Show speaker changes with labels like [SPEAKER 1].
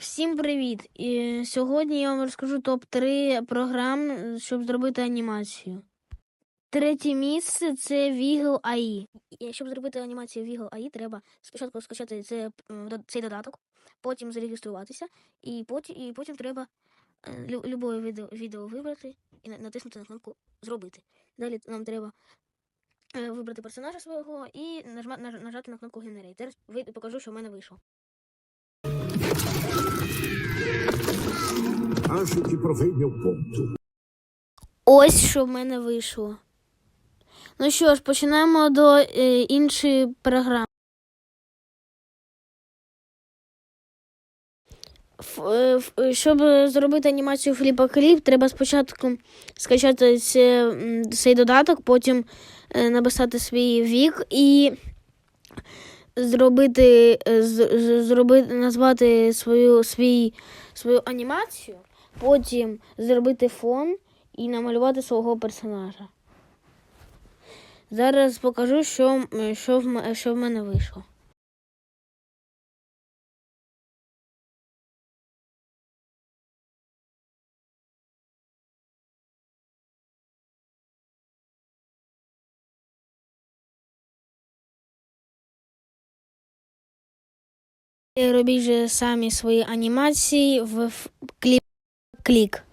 [SPEAKER 1] Всім привіт! І сьогодні я вам розкажу топ-3 програм, щоб зробити анімацію. Третє місце це Wiggle AI. Щоб зробити анімацію Wiggle AI, треба спочатку скачати це, цей додаток, потім зареєструватися, і потім, і потім треба е, любое відео, відео вибрати і натиснути на кнопку Зробити. Далі нам треба е, вибрати персонажа свого і нажати на кнопку Generate. Покажу, що в мене вийшло.
[SPEAKER 2] Acho que provei meu ponto.
[SPEAKER 1] Ось що в мене вийшло. Ну що ж, починаємо до е, іншої програми. Ф- е, е, Щоб зробити анімацію Фліпа Кліп, треба спочатку скачати м, цей додаток, потім е, написати свій вік і зробити, е, зробити назвати свою, свій, свою анімацію, потім зробити фон і намалювати свого персонажа. Зараз покажу, що, що, що в мене вийшло. Робіть же самі свої анімації в кліп клік.